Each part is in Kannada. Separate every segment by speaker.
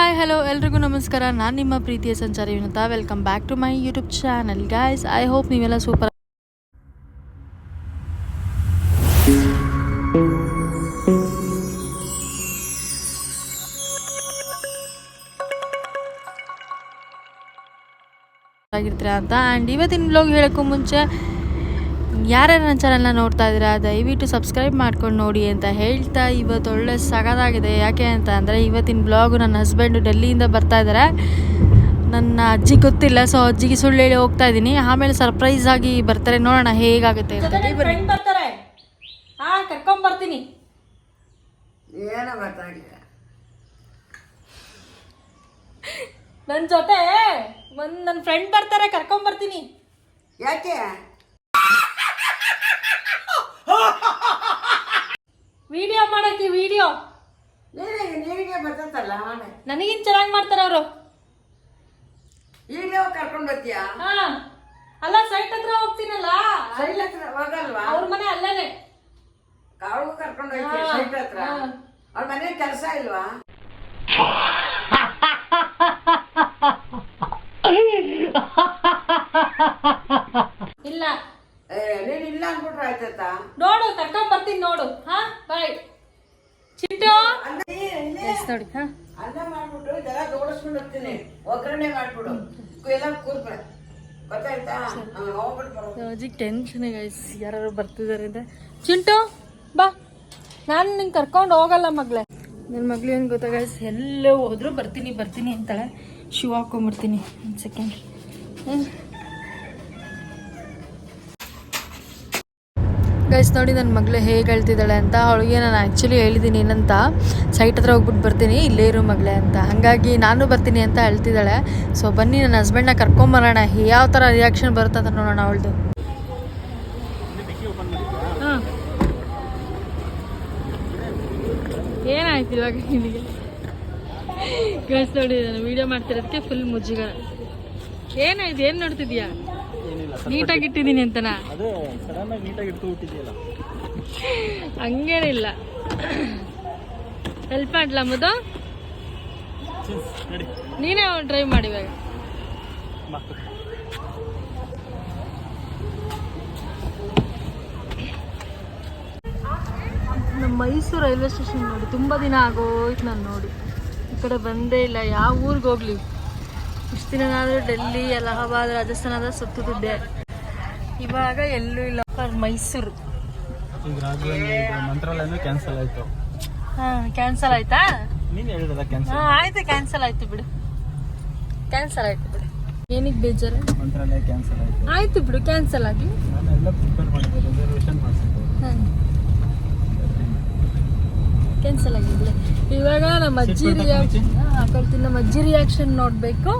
Speaker 1: ಹಾಯ್ ಹಲೋ ಎಲ್ರಿಗೂ ನಮಸ್ಕಾರ. ನಾನು ನಿಮ್ಮ ಪ್ರೀತಿಯ ಸಂಚಾರಿ Vinatha welcome back to my YouTube channel guys I hope ನೀವೆಲ್ಲ ಸೂಪರ್ ಆಗಿರ್ತೀರಾ ಅಂತ. ಆ್ಯಂಡ್ ಇವತ್ತಿನ ಬ್ಲಾಗ್ ಹೇಳೋಕ್ಕೂ ಮುಂಚೆ ಯಾರ್ಯಾರು ನನ್ನ ಚಾನಲ್ನ ನೋಡ್ತಾ ಇದ್ದೀರಾ ದಯವಿಟ್ಟು ಸಬ್ಸ್ಕ್ರೈಬ್ ಮಾಡ್ಕೊಂಡು ನೋಡಿ ಅಂತ ಹೇಳ್ತಾ ಇವತ್ತು ಒಳ್ಳೆ ಸಗದಾಗಿದೆ. ಯಾಕೆ ಅಂತ ಅಂದರೆ ಇವತ್ತಿನ ಬ್ಲಾಗು ನನ್ನ ಹಸ್ಬೆಂಡು ಡೆಲ್ಲಿಯಿಂದ ಬರ್ತಾ ಇದ್ದಾರೆ. ನನ್ನ ಅಜ್ಜಿ ಗೊತ್ತಿಲ್ಲ ಸೊ ಅಜ್ಜಿಗೆ ಸುಳ್ಳು ಹೇಳಿ ಹೋಗ್ತಾ ಇದ್ದೀನಿ. ಆಮೇಲೆ ಸರ್ಪ್ರೈಸ್ ಆಗಿ ಬರ್ತಾರೆ. ನೋಡೋಣ ಹೇಗಾಗುತ್ತೆ ಅಂತ.
Speaker 2: ಕರ್ಕೊಂಡ್ ಬರ್ತೀನಿ.
Speaker 3: ಏನೋ ಗೊತ್ತಾಗಿಲ್ಲ
Speaker 2: ನನ್ ಜೊತೆ ಒಂದು ನನ್ನ ಫ್ರೆಂಡ್ ಬರ್ತಾರೆ ಕರ್ಕೊಂಡ್ ಬರ್ತೀನಿ.
Speaker 3: ಯಾಕೆ?
Speaker 2: ವಿಡಿಯೋ ಮಾಡಕ್ಕೆ ವಿಡಿಯೋ.
Speaker 3: ನೀರಿಗೆ ನೀರಿಗೆ ಬರ್ತೈತಲ್ಲ ಅವನೇ
Speaker 2: ನನಗಿನ್ ಚೆನ್ನಾಗಿ ಮಾಡ್ತಾರ ಅವರು?
Speaker 3: ವಿಡಿಯೋ ಕರ್ಕೊಂಡು ಬರ್ತೀಯಾ?
Speaker 2: ಹಾ. ಅಲ್ಲ ಸೈಟ್ ಹತ್ರ ಹೋಗ್ತೀನಲ್ಲ?
Speaker 3: ಸೈಟ್ ಹತ್ರ ಹೋಗಲ್ವಾ?
Speaker 2: ಅವ್ರ ಮನೆ ಅಲ್ಲೇನೆ.
Speaker 3: ಅವ್ರಿಗೂ ಕರ್ಕೊಂಡು ಹೋಗ್ತೀನಿ ಸೈಟ್ ಹತ್ರ? ಅವ್ರ ಮನೆ ಕೆಲಸ ಇಲ್ವಾ
Speaker 2: ಇಲ್ಲ
Speaker 3: ಏ ನೀನ್ ಇಲ್ಲ ಅನ್ಬಿಟ್ರೆ ಆಯ್ತೈತಾ
Speaker 2: ನೋಡು ಕರ್ಕೊಂಡ್ ಬರ್ತೀನಿ ನೋಡು ಹಾ ಬಾಯ್ ಚಿಟ್ಟು
Speaker 1: Yes, ನೋಡಿ ಹಾಂ
Speaker 3: ಅನ್ನ ಮಾಡ್ಬಿಟ್ಟು ಇದೆಲ್ಲ ಜೋಡಿಸ್ಕೊಂಡು ಹೋಗ್ತೀನಿ ಒಗ್ಗರಣೆ ಮಾಡ್ಬಿಡು. ಎಲ್ಲ ಕೂರ್ಬ ಗೊತ್ತಾಯ್ತಾ? ಹಾ, ಹೋಗ್ಬಿಟ್ಟು ಬರೋದು
Speaker 1: ಅಜ್ಜಿಗೆ ಟೆನ್ಷನ್ ಗೈಸ್ ಯಾರು ಬರ್ತಿದ್ದಾರೆ ಅಂತ
Speaker 2: ಚಿಂಟು ಬಾ. ನಾನು ನಿಂಗೆ ಕರ್ಕೊಂಡು ಹೋಗಲ್ಲ ಮಗ್ಳೆ.
Speaker 1: ನನ್ನ ಮಗಳು ಏನು ಗೊತ್ತಾ ಗೈಸ್ ಎಲ್ಲೇ ಹೋದರೂ ಬರ್ತೀನಿ ಬರ್ತೀನಿ ಅಂತಾಳೆ. ಶಿವ ಹಾಕೊಂಬರ್ತೀನಿ ಒಂದು ಸೆಕೆಂಡ್ ಗೈಸ್ ನೋಡಿ ನನ್ನ ಮಗಳು ಹೇಗೆ ಹೇಳ್ತಿದ್ದಾಳೆ ಅಂತ. ಅವಳಿಗೆ ನಾನು ಆ್ಯಕ್ಚುಲಿ ಹೇಳಿದ್ದೀನಿ ಏನಂತ? ಸೈಟ್ ಹತ್ರ ಹೋಗ್ಬಿಟ್ಟು ಬರ್ತೀನಿ, ಇಲ್ಲೇ ಇರು ಮಗಳೇ ಅಂತ. ಹಾಗಾಗಿ ನಾನು ಬರ್ತೀನಿ ಅಂತ ಹೇಳ್ತಿದ್ದಾಳೆ. ಸೊ ಬನ್ನಿ, ನನ್ನ ಹಸ್ಬೆಂಡ್ನ ಕರ್ಕೊಂಬರೋಣ ಯಾವ ಥರ ರಿಯಾಕ್ಷನ್ ಬರುತ್ತೆ ಅಂತ ನೋಡೋಣ ಅವಳದು. ಏನಾಯ್ತು ಇವಾಗ ನಿನಗೆ? ಗೈಸ್ ನೋಡಿ, ನಾನು ವೀಡಿಯೋ ಮಾಡ್ತಿರೋದಕ್ಕೆ ಫುಲ್ ಮುಜ್ಜಿಗ ಏನಾಯ್ತು, ಏನು ನೋಡ್ತಿದ್ಯಾ ನೀಟಾಗಿ ಇಟ್ಟಿದ್ದೀನಿ ಅಂತನಾ
Speaker 4: ಅದೇ ಸಡನ್ ಆಗಿ ನೀಟಾಗಿ ಇಟ್ಟು ಬಿಟ್ಟಿದೆಯಲ್ಲ
Speaker 1: ಹಂಗೇನಿಲ್ಲ. ಹೆಲ್ಪ್ ಮಾಡ್ಲಾ ಮುದು? ನೀನೇ ಅವ್ನು ಡ್ರೈವ್ ಮಾಡಿ ಇವಾಗ. ನಮ್ಮ ಮೈಸೂರು ರೈಲ್ವೆ ಸ್ಟೇಷನ್ ನೋಡಿ ತುಂಬ ದಿನ ಆಗೋಯ್ತು ನಾನು ನೋಡಿ. ಈ ಕಡೆ ಬಂದೇ ಇಲ್ಲ ಯಾವ ಊರಿಗೆ ಹೋಗ್ಲಿ? ಇಷ್ಟು ದಿನ ನಾನು ಡೆಲ್ಲಿ ಅಲಹಾಬಾದ್ ರಾಜಸ್ಥಾನದ ಸುತ್ತಿದ್ದೆ ಇವಾಗ ಎಲ್ಲೂ ಇಲ್ಲ. ಮೈಸೂರು.
Speaker 4: ಮಂತ್ರಾಲಯನೂ ಕ್ಯಾನ್ಸಲ್ ಆಯ್ತು
Speaker 1: ಹಾಂ ಕ್ಯಾನ್ಸಲ್ ಆಯ್ತಾ?
Speaker 4: ನೀನು ಕ್ಯಾನ್ಸಲ್
Speaker 1: ಹಾಂ ಆಯ್ತು ಕ್ಯಾನ್ಸಲ್ ಆಯ್ತು ಬಿಡು. ಕ್ಯಾನ್ಸಲ್ ಆಯ್ತು ಬಿಡು. ಬೇಜಾರು?
Speaker 4: ಮಂತ್ರಾಲಯ ಕ್ಯಾನ್ಸಲ್ ಆಯ್ತು
Speaker 1: ಆಯ್ತು ಬಿಡು ಕ್ಯಾನ್ಸಲ್ ಆಗಿ.
Speaker 4: ನಾನೆಲ್ಲ ಪ್ರಿಪೇರ್ ಮಾಡಿದ್ದೆ ರಿಸರ್ವೇಷನ್ ಮಾಡಿಸಿದ್ದೆ
Speaker 1: ಹಾಂ ಕ್ಯಾನ್ಸಲ್ ಆಗಿದೆ ಇವಾಗ ನಮ್ಮ ಅಜ್ಜಿ ರಿಯಾಕ್ಷನ್ ಹಾಕೊಳ್ತೀನಿ ನಮ್ಮ ಅಜ್ಜಿ ರಿಯಾಕ್ಷನ್ ನೋಡಬೇಕು.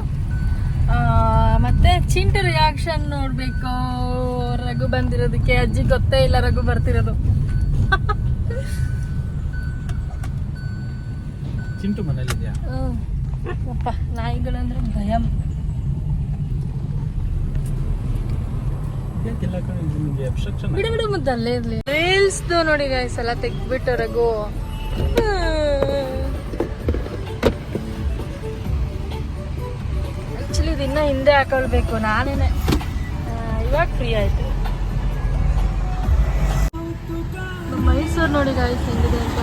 Speaker 1: ಚಿಂಟು ರಿಯಾಕ್ಷನ್ ನೋಡ್ಬೇಕು. ರಘು ಬಂದಿರೋದಕ್ಕೆ ಅಜ್ಜಿ ಗೊತ್ತೇ ಇಲ್ಲ ರಘು ಬರ್ತಿರೋದು.
Speaker 4: ಚಿಂಟು ಮನೇಲಿದ್ಯಾ?
Speaker 1: ಅಪ್ಪ ನಾಯಿಗಳಂದ್ರೆ ಭಯಂ. ಬಿಡು ಬಿಡು ಮುದ್ದಲ್ಲೇ ಇರ್ಲಿ. ರೀಲ್ಸ್ದು ನೋಡಿ ಗೈಸ್ ಎಲ್ಲ ತೆಗ್ದ್ಬಿಟ್ಟು ರಘು. ಹಿಂದೆ ಹಾಕೊಳ್ಬೇಕು. ನಾನೇನೆ ಇವಾಗ ಫ್ರೀ ಆಯ್ತು. ಮೈಸೂರು ನೋಡಿ ಗಾಯ್ಸ್ ಹೆಂಗಿದೆ ಅಂತ.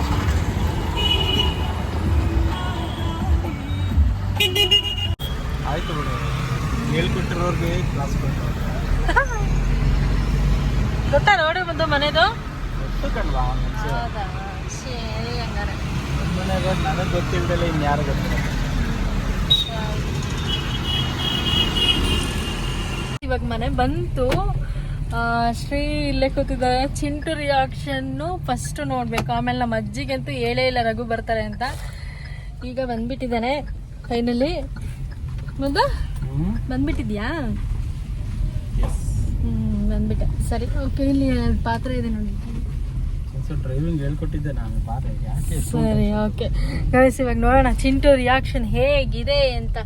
Speaker 4: ಆಯ್ತು ಬಿಡು. ಹೇಳ್ಕೊಟ್ಟಿರೋರ್ಗೆ ಕ್ಲಾಸ್
Speaker 1: ಗೊತ್ತಾ ನೋಡಿ ಬಂದು ಮನೆದು? ಸರಿ ಹಂಗಾರೆ.
Speaker 4: ನನಗೆ ಗೊತ್ತಿಲ್ದಲ್ಲ ಇನ್ಯಾರು ಗೊತ್ತಿಲ್ಲ.
Speaker 1: ಇವಾಗ ಮನೆ ಬಂತು. ಶ್ರೀ ಇಲ್ಲೇ ಕೂತಿದ್ದಾರೆ. ಚಿಂಟು ರಿಯಾಕ್ಷನ್ನು ಫಸ್ಟ್ ನೋಡ್ಬೇಕು. ಆಮೇಲೆ ನಮ್ಮ ಅಜ್ಜಿಗಂತೂ ಹೇಳೇ ಇಲ್ಲ ರಘು ಬರ್ತಾರೆ ಅಂತ. ಈಗ ಬಂದ್ಬಿಟ್ಟಿದ್ದಾನೆ ಫೈನಲಿ ಮುಂದೆ?
Speaker 4: ಹ್ಞೂ
Speaker 1: ಬಂದ್ಬಿಟ್ಟಿದ್ಯಾ? ಹ್ಮ್ ಬಂದ್ಬಿಟ್ಟೆ. ಸರಿ ಓಕೆ ಇಲ್ಲಿ ಪಾತ್ರೆ ಇದೆ ನೋಡಿ.
Speaker 4: ಡ್ರೈವಿಂಗ್ ಹೇಳ್ಕೊಟ್ಟಿದ್ದೆ ನಾನು
Speaker 1: ಸರಿ ಓಕೆ. ಇವಾಗ ನೋಡೋಣ ಚಿಂಟು ರಿಯಾಕ್ಷನ್ ಹೇಗಿದೆ ಅಂತ.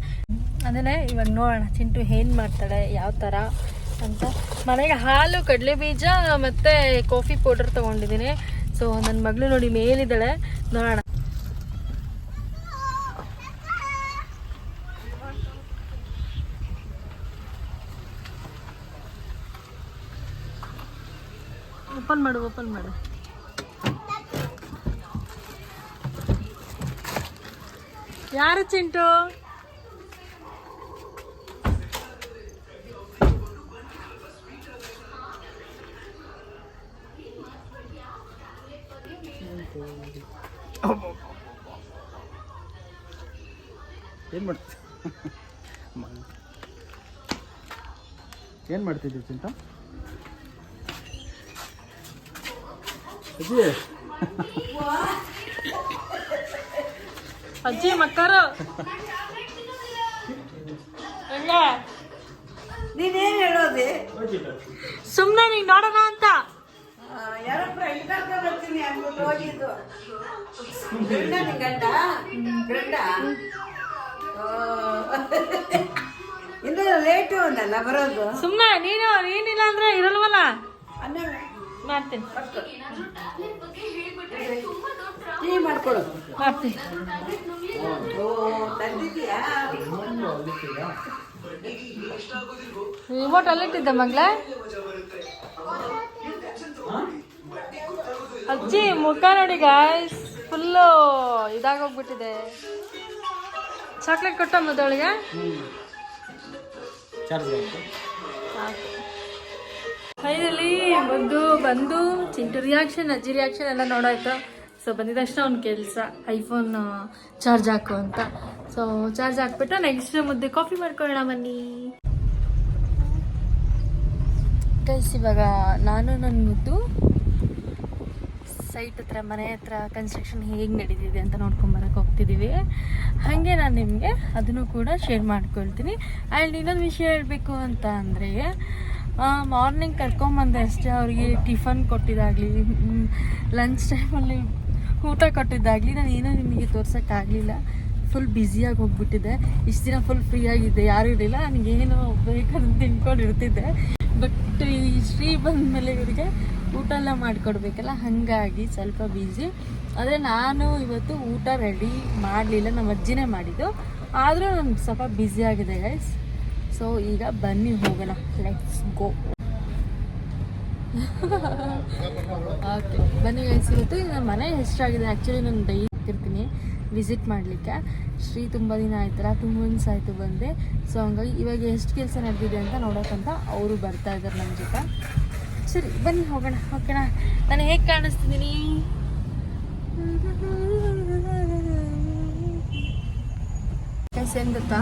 Speaker 1: ಅದನ್ನೇ ಇವಾಗ ನೋಡೋಣ, ಚಿಂಟು ಏನು ಮಾಡ್ತಾಳೆ, ಯಾವ ಥರ ಅಂತ. ಮನೆಗೆ ಹಾಲು, ಕಡಲೆ ಬೀಜ ಮತ್ತು ಕಾಫಿ ಪೌಡರ್ ತೊಗೊಂಡಿದ್ದೀನಿ. ಸೊ ನನ್ನ ಮಗಳು ನೋಡಿ ಮೇಲಿದ್ದಾಳೆ. ನೋಡೋಣ. ಓಪನ್ ಮಾಡು ಓಪನ್ ಮಾಡು. ಯಾರು ಚಿಂಟು?
Speaker 4: ಏನು ಮಾಡ್ತಿ ಏನು ಮಾಡ್ತಿದ್ದೀವಿ ಚಿಂತ? ಅಜ್ಜಿ.
Speaker 1: ಅಜ್ಜಿ ಮಕ್ಕರು ಹೆಂಗ
Speaker 3: ನೀನೇನು ಹೇಳೋದೆ?
Speaker 1: ಸುಮ್ಮನೆ ನೀನು ನೋಡೋಣ ಅಂತ
Speaker 3: ಯಾರೋ ಫ್ರೆಂಡ್ ಕರ್ಕೊಂಡು ಬರ್ತೀನಿ ಅಂದ್ಬಿಟ್ಟು ಹೋಗಿದ್ದು. ಗಂಡ ನಿನ್ ಗಂಡ? ಗಂಡ? ಓ. ಇನ್ನು ಲೇಟು ಅಂದಲ್ಲ ಬರೋದು.
Speaker 1: ಸುಮ್ಮನೆ ನೀನು ನೀನಿಲ್ಲ ಅಂದ್ರೆ ಇರಲ್ವಲ್ಲ? ಮಾಡ್ತೀನಿ.
Speaker 3: ಟೀ ಮಾಡ್ಕೊಡು.
Speaker 1: ಮಾಡ್ತೀನಿ.
Speaker 3: ಓ
Speaker 1: ರಿಮೋಟ್ ಅಲ್ಲಿಟ್ಟಿದ್ದೆ ಮಗ್ಲೇ ಅಜ್ಜಿ ಮುಖ ನೋಡಿ ಗಾಯ್ಸ್ ಫುಲ್ಲು ಇದಾಗೋಗ್ಬಿಟ್ಟಿದೆ. ಚಾಕ್ಲೇಟ್ ಕೊಟ್ಟ
Speaker 4: ಮೊದಲಿಗೆ
Speaker 1: ಫೈನಲಿ ಬಂದು ಬಂದು ಚಿಂಟು ರಿಯಾಕ್ಷನ್ ಅಜ್ಜಿ ರಿಯಾಕ್ಷನ್ ಎಲ್ಲ ನೋಡಾಯ್ತು. ಸೊ ಬಂದಿದ ತಕ್ಷಣ ಅವ್ನ ಕೆಲಸ ಐಫೋನ್ ಚಾರ್ಜ್ ಹಾಕು ಅಂತ. ಸೊ ಚಾರ್ಜ್ ಹಾಕ್ಬಿಟ್ಟು ನೆಕ್ಸ್ಟ್ ಮುದ್ದೆ ಕಾಫಿ ಮಾಡ್ಕೊಳ್ಳೋಣ ಬನ್ನಿ. ಕೈಸ್ ಇವಾಗ ನಾನು ನನ್ನ ಮುದ್ದು ಸೈಟ್ ಹತ್ರ ಮನೆ ಹತ್ರ ಕನ್ಸ್ಟ್ರಕ್ಷನ್ ಹೇಗೆ ನಡೀತಿದೆ ಅಂತ ನೋಡ್ಕೊಂಬರಕ್ಕೆ ಹೋಗ್ತಿದ್ದೀವಿ ಹಾಗೆ ನಾನು ನಿಮಗೆ ಅದನ್ನು ಕೂಡ ಶೇರ್ ಮಾಡ್ಕೊಳ್ತೀನಿ. ಆ್ಯಂಡ್ ಇನ್ನೊಂದು ವಿಷಯ ಹೇಳಬೇಕು ಅಂತ ಅಂದರೆ ಮಾರ್ನಿಂಗ್ ಕರ್ಕೊಂಬಂದೆ ಅಷ್ಟೇ ಅವರಿಗೆ ಟಿಫನ್ ಕೊಟ್ಟಿದ್ದಾಗಲಿ ಲಂಚ್ ಟೈಮಲ್ಲಿ ಊಟ ಕೊಟ್ಟಿದ್ದಾಗಲಿ ನಾನು ಏನೂ ನಿಮಗೆ ತೋರ್ಸೋಕ್ಕಾಗಲಿಲ್ಲ ಫುಲ್ ಬ್ಯುಸಿಯಾಗಿ ಹೋಗ್ಬಿಟ್ಟಿದೆ. ಇಷ್ಟು ದಿನ ಫುಲ್ ಫ್ರೀ ಆಗಿದ್ದೆ ಯಾರೂ ಇರಲಿಲ್ಲ. ನನಗೇನು ಬೇಕಂತ ತಿನ್ಕೊಂಡು ಇರ್ತಿದ್ದೆ ಬಟ್ ಈ ಶ್ರೀ ಬಂದ ಮೇಲೆ ಇವರಿಗೆ ಊಟ ಎಲ್ಲ ಮಾಡಿಕೊಡ್ಬೇಕಲ್ಲ, ಹಾಗಾಗಿ ಸ್ವಲ್ಪ ಬ್ಯುಸಿ ಆದರೆ ನಾನು ಇವತ್ತು ಊಟ ರೆಡಿ ಮಾಡಲಿಲ್ಲ, ನಮ್ಮ ಅಜ್ಜಿನೇ ಮಾಡಿದ್ದು. ಆದರೂ ನಾನು ಸ್ವಲ್ಪ ಬ್ಯುಸಿ ಆಗಿದೆ ಗೈಸ್ ಸೊ ಈಗ ಬನ್ನಿ, ಹೋಗೋಣ. ಲೆಟ್ಸ್ ಗೋ ಓಕೆ ಬನ್ನಿ ಗೈಸ್ ಇವತ್ತು ನನ್ನ ಮನೆ ಎಷ್ಟಾಗಿದೆ? ಆ್ಯಕ್ಚುಲಿ ನಾನು ಡೈಲಿ ಹೋಗ್ತಿರ್ತೀನಿ ವಿಸಿಟ್ ಮಾಡಲಿಕ್ಕೆ. ಶ್ರೀ ತುಂಬ ದಿನ ಆಯ್ತಲ್ಲ ಟೂ ಮಂತ್ಸ್ ಆಯಿತು ಬಂದೆ. ಸೊ ಹಂಗಾಗಿ ಇವಾಗ ಎಷ್ಟು ಕೆಲಸ ನಡೆದಿದೆ ಅಂತ ನೋಡೋಕ್ಕಂತ ಅವರು ಬರ್ತಾ ಇದ್ದಾರೆ ನಮ್ಮ ಜೊತೆ. ಸರಿ ಬನ್ನಿ ಹೋಗೋಣ ಓಕೆನಾ ನಾನು ಹೇಗೆ ಕಾಣಿಸ್ತಿದ್ದೀನಿ? ಗೊತ್ತಾ?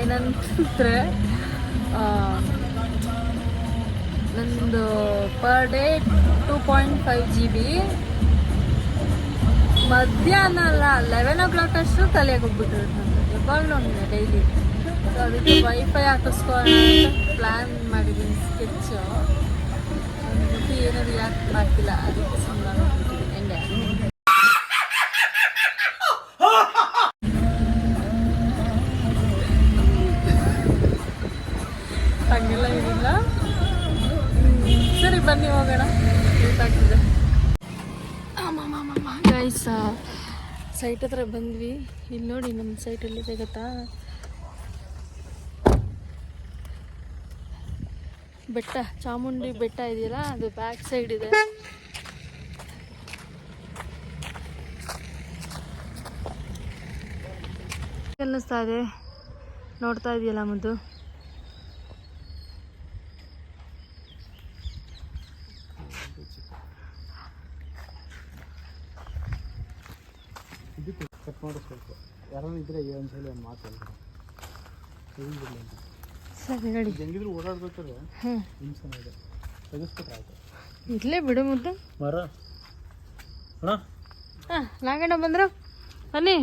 Speaker 1: ಏನಂತಂದ್ರೆ ನಂದು per day two point five G B ಮಧ್ಯಾಹ್ನ ಅಲ್ಲ ಲೆವೆನ್ ಓ ಕ್ಲಾಕ್ ಅಷ್ಟು ತಲೆಗೆ ಹೋಗ್ಬಿಟ್ಟಿರುತ್ತೆ ಯಾವಾಗಲೂ ಹಂಗೆ ಡೈಲಿ ಸೊ ಅದಕ್ಕೆ ವೈಫೈ ಹಾಕಿಸ್ಕೊಳ್ಳೋಣ ಪ್ಲ್ಯಾನ್ ಮಾಡಿದ್ದೀನಿ ಸ್ಕೆಚ್ ಮತ್ತೆ ಏನಾದ್ರು ಯಾಕೆ ಮಾಡ್ತಿಲ್ಲ. ಅದಕ್ಕೆ ಸಂಬಳ ಹೆಂಗೆ? ಹಂಗೆಲ್ಲ ಏನಿಲ್ಲ. ಸರಿ, ಬನ್ನಿ ಹೋಗೋಣ. ಲೇಟಾಗ್ತಿದೆ ಗೈಸ್ ಸೈಟ್ ಹತ್ರ ಬಂದ್ವಿ. ಇಲ್ಲಿ ನೋಡಿ ನಮ್ಮ ಸೈಟ್ ಅಲ್ಲಿ ಗೊತ್ತಾ? ಬೆಟ್ಟ, ಚಾಮುಂಡಿ ಬೆಟ್ಟ ಇದೆಯಲ್ಲ, ಅದು ಬ್ಯಾಕ್ ಸೈಡ್ ಇದೆ. ಅನ್ನಿಸ್ತಾ ಇದೆ? ನೋಡ್ತಾ ಇದೆಯಲ್ಲ ಮುದ್ದು?
Speaker 4: ಇದ್ರೆ ಒಂದ್ಸಲ ಒಂದು ಮಾತು
Speaker 1: ಸರಿ
Speaker 4: ಹೇಳಿ. ಹೆಂಗಿದ್ರು ಓಡಾಡ್ಬೇಕಾದ್ರೆ
Speaker 1: ಹ್ಞೂ
Speaker 4: ಹಿಂಸೆನೇ ಇದೆ. ತೆಗಿಸ್ಬಿಟ್ರೆ ಆಯ್ತು.
Speaker 1: ಇಲ್ಲೇ ಬಿಡು ಮುದ್ದು.
Speaker 4: ಮರ. ಅಣ್ಣ.
Speaker 1: ಹಾಂ ನಾಗಣ್ಣ ಬಂದರು? ಬನ್ನಿ.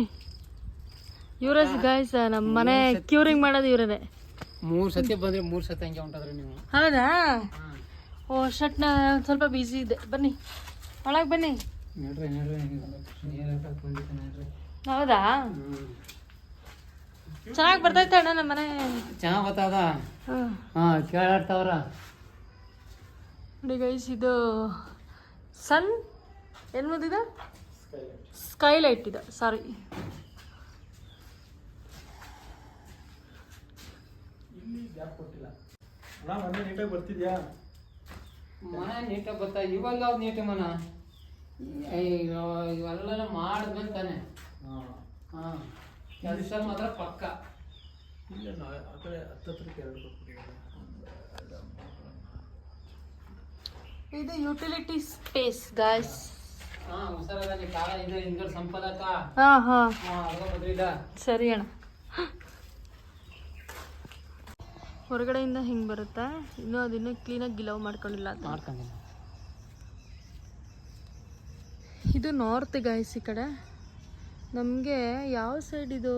Speaker 1: ಇವರೇ ಗಾಯ್ಸ್ ನಮ್ಮ ಮನೆ ಕ್ಯೂರಿಂಗ್ ಮಾಡೋದು ಇವರೇ
Speaker 4: ಮೂರು ಸತಿ ಬಂದ್ರೆ ಮೂರು ಸತಿ ಹಂಗೆ ಹೊಂಟದ್ರಿ ನೀವು.
Speaker 1: ಹೌದಾ? ಓ ಶರ್ಟ್ನ ಸ್ವಲ್ಪ ಬ್ಯುಸಿ ಇದೆ. ಬನ್ನಿ. ಒಳಗೆ ಬನ್ನಿ.
Speaker 4: ನೋಡ್ರಿ ನೋಡ್ರಿ.
Speaker 1: ಹೌದಾ? ಚೆನ್ನಾಗಿ ಬರ್ತೈತೆ ಅಣ್ಣ ನಮ್ಮ ಮನೆ.
Speaker 4: ಚೆನ್ನಾಗ್ ಬರ್ತದ?
Speaker 1: ಹಾಂ.
Speaker 4: ಹಾ ಕೇಳಾಡ್ತಾವ್ರ.
Speaker 1: ನೋಡಿ ಗೈಸ್ ಇದು ಸನ್ ಏನು ಬಂದಿದೆ ಸ್ಕೈಲೈಟ್ ಇದೆ ಸಾರಿ
Speaker 4: ಇಲ್ಲಿ ಗ್ಯಾಪ್ ಕೊಟ್ಟಿಲ್ಲ. ಅಣ್ಣ ಮೊನ್ನೆ ನೀಟಾಗಿ ಬರ್ತಿದ್ಯಾ?
Speaker 5: ಮನೆ ನೀಟಾಗಿ ಬರ್ತಾ ಇವಾಗ ಯಾವ್ದು ನೀಟ ಮನ? ಇವೆಲ್ಲ ಮಾಡಿದ್ಮೇಲೆ ತಾನೆ. ಕೆಲಸ ಮಾತ್ರ ಪಕ್ಕ.
Speaker 4: ಇಲ್ಲ ಆ ಕಡೆ ಹತ್ತತ್ರಕ್ಕೆ ಎರಡು
Speaker 1: ಇದು ಯುಟಿಲಿಟಿ ಸ್ಪೇಸ್ ಗಾಯ್ಸ್
Speaker 5: ಹಾಂ ಹುಷಾರದಲ್ಲಿ ಕಾಲ ಇದೆ ಹಿಂದ್ಗಡೆ ಸಂಪಾದಕ
Speaker 1: ಹಾ ಸರಿ ಅಣ್ಣ. ಹೊರಗಡೆಯಿಂದ ಹಿಂಗೆ ಬರುತ್ತೆ? ಇನ್ನೂ ಅದನ್ನು ಕ್ಲೀನಾಗಿ ಗಿಲವ್ ಮಾಡ್ಕೊಂಡಿಲ್ಲ
Speaker 5: ಮಾಡ್ಕೊಂಡಿಲ್ಲ.
Speaker 1: ಇದು ನಾರ್ತ್ ಗಾಯ್ಸ್ ಈ ಕಡೆ. ನಮಗೆ ಯಾವ ಸೈಡ್ ಇದು?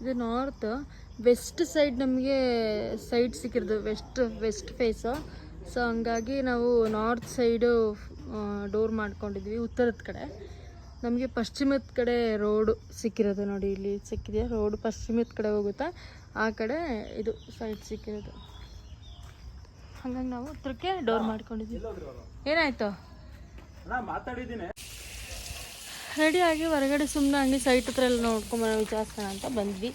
Speaker 1: ಇದು ನಾರ್ತ್ ವೆಸ್ಟ್ ಸೈಡ್ ನಮಗೆ ಸೈಡ್ ಸಿಕ್ಕಿರೋದು. ವೆಸ್ಟ್ ವೆಸ್ಟ್ ಫೇಸು ಸೊ ಹಂಗಾಗಿ ನಾವು ನಾರ್ತ್ ಸೈಡು ಡೋರ್ ಮಾಡ್ಕೊಂಡಿದ್ವಿ ಉತ್ತರದ ಕಡೆ. ನಮಗೆ ಪಶ್ಚಿಮದ ಕಡೆ ರೋಡು ಸಿಕ್ಕಿರೋದು ನೋಡಿ, ಇಲ್ಲಿ ಸಿಕ್ಕಿದೆ ರೋಡ್ ಪಶ್ಚಿಮದ ಕಡೆ ಹೋಗುತ್ತಾ? ಆ ಕಡೆ ಇದು ಸೈಡ್ ಸಿಕ್ಕಿರೋದು. ಹಾಗಾಗಿ ನಾವು ಉತ್ತರಕ್ಕೆ ಡೋರ್ ಮಾಡ್ಕೊಂಡಿದ್ವಿ. ಏನಾಯ್ತು?
Speaker 4: ಮಾತಾಡಿದ್ದೀನಿ.
Speaker 1: ರೆಡಿಯಾಗಿ ಹೊರಗಡೆ ಸುಮ್ಮನೆ ಹಂಗೆ ಸೈಟ್ ಹತ್ರ ಎಲ್ಲ ನೋಡ್ಕೊಂಬರೋ ವಿಚಾರಿಸೋಣ ಅಂತ ಬಂದ್ವಿ.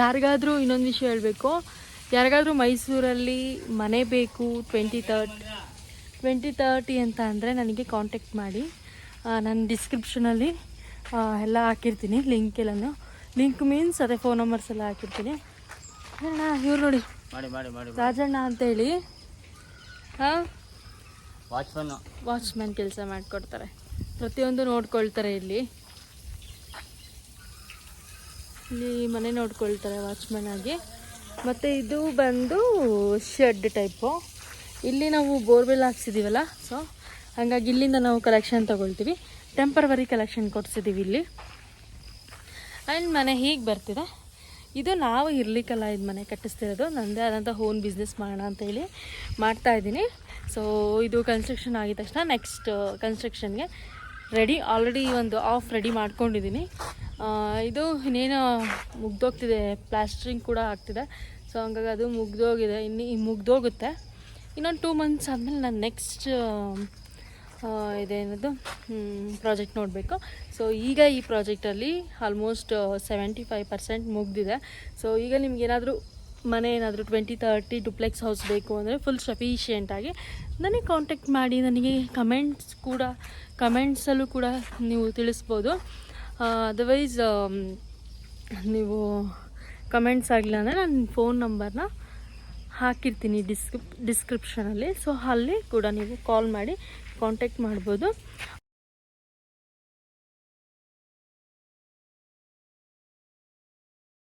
Speaker 1: ಯಾರಿಗಾದರೂ ಇನ್ನೊಂದು ವಿಷಯ ಹೇಳಬೇಕು? ಯಾರಿಗಾದರೂ ಮೈಸೂರಲ್ಲಿ ಮನೆ ಬೇಕು ಟ್ವೆಂಟಿ ತರ್ಟ್ ಟ್ವೆಂಟಿ ತರ್ಟಿ ಅಂತ ಅಂದರೆ ನನಗೆ ಕಾಂಟ್ಯಾಕ್ಟ್ ಮಾಡಿ. ನಾನು ಡಿಸ್ಕ್ರಿಪ್ಷನಲ್ಲಿ ಎಲ್ಲ ಹಾಕಿರ್ತೀನಿ ಲಿಂಕ್ ಎಲ್ಲನೂ. ಲಿಂಕ್ ಮೀನ್ಸ್ ಅದೇ ಫೋನ್ ನಂಬರ್ಸ್ ಎಲ್ಲ ಹಾಕಿರ್ತೀನಿ. ಅಣ್ಣ ಇವ್ರು ನೋಡಿ.
Speaker 5: ಮಾಡಿ ಮಾಡಿ ಮಾಡಿ
Speaker 1: ರಾಜಣ್ಣ ಅಂತೇಳಿ ಹಾಂ?
Speaker 5: ವಾಚ್ಮನ್
Speaker 1: ವಾಚ್ಮ್ಯಾನ್ ಕೆಲಸ ಮಾಡಿಕೊಡ್ತಾರೆ. ಪ್ರತಿಯೊಂದು ನೋಡ್ಕೊಳ್ತಾರೆ ಇಲ್ಲಿ. ಇಲ್ಲಿ ಮನೆ ನೋಡ್ಕೊಳ್ತಾರೆ ವಾಚ್ಮ್ಯಾನ್ ಆಗಿ. ಮತ್ತು ಇದು ಬಂದು ಶೆಡ್ ಟೈಪು. ಇಲ್ಲಿ ನಾವು ಬೋರ್ವೆಲ್ ಹಾಕ್ಸಿದ್ದೀವಲ್ಲ ಸೊ ಹಾಗಾಗಿ ಇಲ್ಲಿಂದ ನಾವು ಕಲೆಕ್ಷನ್ ತೊಗೊಳ್ತೀವಿ. ಟೆಂಪರವರಿ ಕಲೆಕ್ಷನ್ ಕೊಡ್ಸಿದ್ದೀವಿ ಇಲ್ಲಿ. ಆ್ಯಂಡ್ ಮನೆ ಹೀಗೆ ಬರ್ತಿದೆ. ಇದು ನಾವು ಇರಲಿಕ್ಕಲ್ಲ ಇದು ಮನೆ ಕಟ್ಟಿಸ್ತಿರೋದು. ನನ್ನದೇ ಆದಂಥ ಹೋನ್ ಬಿಸ್ನೆಸ್ ಮಾಡೋಣ ಅಂತ ಮಾಡ್ತಾಯಿದ್ದೀನಿ ಸೊ ಇದು ಕನ್ಸ್ಟ್ರಕ್ಷನ್ ಆಗಿದ ತಕ್ಷಣ ನೆಕ್ಸ್ಟ್ ಕನ್ಸ್ಟ್ರಕ್ಷನ್ಗೆ ರೆಡಿ ಆಲ್ರೆಡಿ ಒಂದು ಆಫ್ ರೆಡಿ ಮಾಡ್ಕೊಂಡಿದ್ದೀನಿ. ಇದು ಇನ್ನೇನು ಮುಗ್ದೋಗ್ತಿದೆ ಪ್ಲಾಸ್ಟ್ರಿಂಗ್ ಕೂಡ ಆಗ್ತಿದೆ. ಸೊ ಹಂಗಾಗಿ ಅದು ಮುಗ್ದೋಗಿದೆ, ಇನ್ನು ಮುಗ್ದೋಗುತ್ತೆ. ಇನ್ನೊಂದು ಟೂ ಮಂತ್ಸ್ ಆದಮೇಲೆ ನಾನು ನೆಕ್ಸ್ಟ್ ಇದೇನದು ಪ್ರಾಜೆಕ್ಟ್ ನೋಡಬೇಕು. ಸೊ ಈಗ ಈ ಪ್ರಾಜೆಕ್ಟಲ್ಲಿ ಆಲ್ಮೋಸ್ಟ್ ಸೆವೆಂಟಿ ಫೈವ್ ಪರ್ಸೆಂಟ್ ಮುಗ್ದಿದೆ. ಸೊ ಈಗ ನಿಮ್ಗೆ ಏನಾದರೂ ಮನೆ ಏನಾದರೂ ಟ್ವೆಂಟಿ ತರ್ಟಿ ಡುಪ್ಲೆಕ್ಸ್ ಹೌಸ್ ಬೇಕು ಅಂದರೆ ಫುಲ್ ಸಫಿಷಿಯೆಂಟಾಗಿ ನನಗೆ ಕಾಂಟ್ಯಾಕ್ಟ್ ಮಾಡಿ, ನನಗೆ ಕಮೆಂಟ್ಸ್ ಕೂಡ ಕಮೆಂಟ್ಸಲ್ಲೂ ಕೂಡ ನೀವು ತಿಳಿಸ್ಬೋದು. ಅದರ್ವೈಸ್ ನೀವು ಕಮೆಂಟ್ಸ್ ಆಗಿಲ್ಲ ಅಂದರೆ ನಾನು ಫೋನ್ ನಂಬರ್ನ ಹಾಕಿರ್ತೀನಿ ಡಿಸ್ಕ್ರಿಪ್ ಡಿಸ್ಕ್ರಿಪ್ಷನಲ್ಲಿ ಸೊ ಅಲ್ಲಿ ಕೂಡ ನೀವು ಕಾಲ್ ಮಾಡಿ ಕಾಂಟ್ಯಾಕ್ಟ್ ಮಾಡ್ಬೋದು.